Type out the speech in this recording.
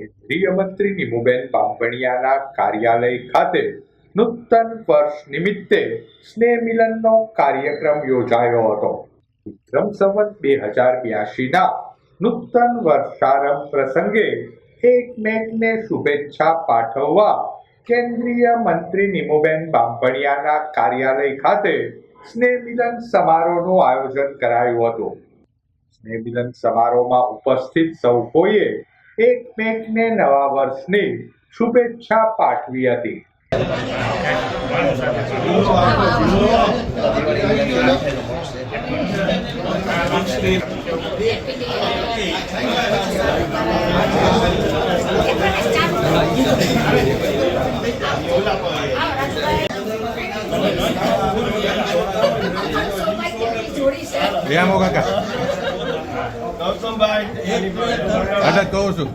કેન્દ્રીય નીમુબેન બાંભણિયાના કાર્યાલય ખાતે નૂતન વર્ષ નિમિત્તે સ્નેહ મિલનનો કાર્યક્રમ યોજાયો હતો. વિક્રમ સંવત બે હજાર બ્યાસીના નૂતન વર્ષારંભ પ્રસંગે એકમેકને શુભેચ્છા પાઠવવા કેન્દ્રીય મંત્રી નીમુબેન બાંભણિયાના કાર્યાલય ખાતે સ્નેહ મિલન સમારોહનું આયોજન કરાયું હતું. સ્નેહ મિલન સમારોહમાં ઉપસ્થિત સૌ કોઈએ એકમેકને નવા વર્ષની શુભેચ્છા પાઠવી હતી. રેમો કાકા. અટક કહું છું.